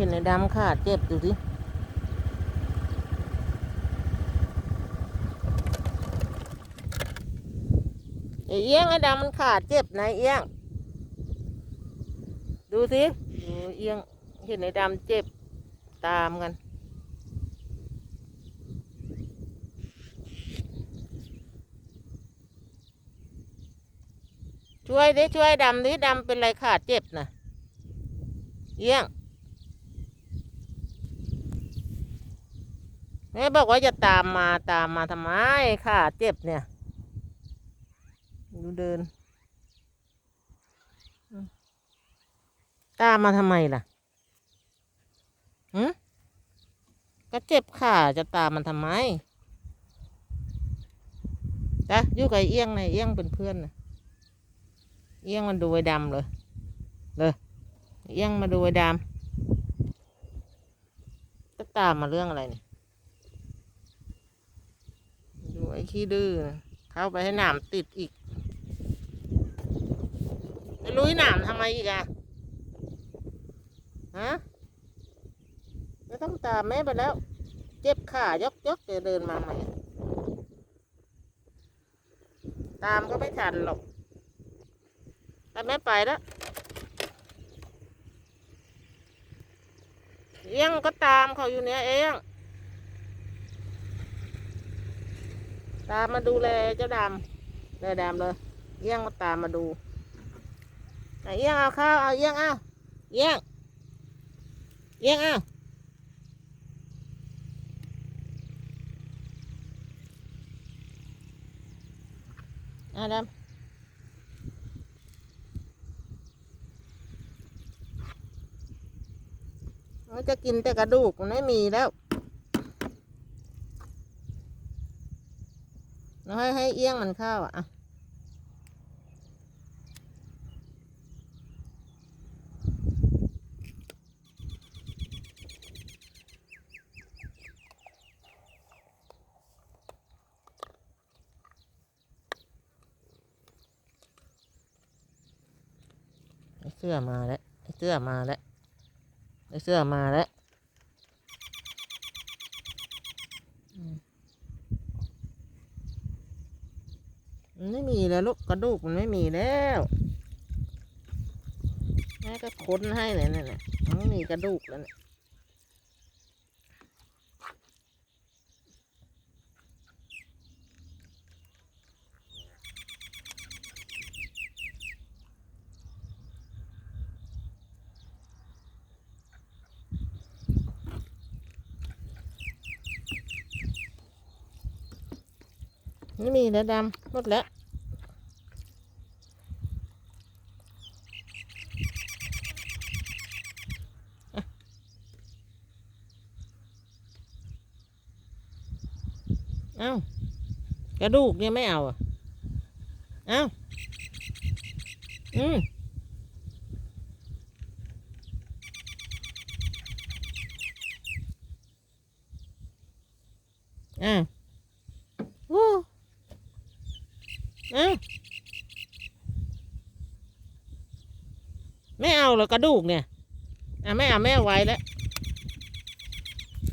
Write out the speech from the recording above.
เห็นในดำขาดเจ็บดูสิไอ้เอี้ยงไอ้ดำมันขาดเจ็บนะเอี้ยง ดูสิดูเอี้ยงเห็นในดำเจ็บตามกัน ช่วยดิช่วยดำดิดำเป็นไรขาดเจ็บนะเอี้ยง แม่บอกว่าจะตามมาตามมาทำไมขาเจ็บเนี่ย ดูเดิน ตามมาทำไมล่ะหืมก็เจ็บขาจะตามมันทำไมจ้ะอยู่กับไอ้เอี้ยงไงเอี้ยงเป็นเพื่อนนะเอี้ยงมันดูไอ้ดำเลย เลยเอี้ยงมาดูไอ้ดำจะตามมาเรื่องอะไรเนี่ย ดูไอ้ ขี้ดื้อเข้าไปให้หนามติดอีกไอ้ลุยหนามทำไมอีกอะฮะไม่ต้องตามแม่ไปแล้ว เจ็บขายกยกจะเดินมาใหม่ ตามก็ไม่ทันหรอกแต่แม่ไปแล้วเอี้ยงก็ตามเขาอยู่เนี่ยเอี้ยง ตามมาดูแลเจ้าดำเลยดำเลยเอี้ยงมาตามมาดูไหนเอี้ยงเอาข้าวเอาเอี้ยงเอาเอี้ยงเอี้ยงเอาอาดำมันจะกินแต่กระดูกมันไม่มีแล้ว แล้วให้ให้เอี้ยงมันเข้าวอะเสื้อมาแล้วเสื้อมาแล้วเสื้อมาแล้ว มันไม่มีแล้วลูกกระดูกมันไม่มีแล้วแม่ก็ค้นให้เลยนั่นแหละมันไม่มีกระดูกแล้วเนี่ย ไม่มีแล้วดำหมดแล้วเอ้ากระดูกเนี่ยไม่เอาอะเอ้าอืมอ้าวโอ้เอ้าไม่เอาเหรอกระดูกเนี่ยอะไม่เอาแม่เอาไว้แล้ว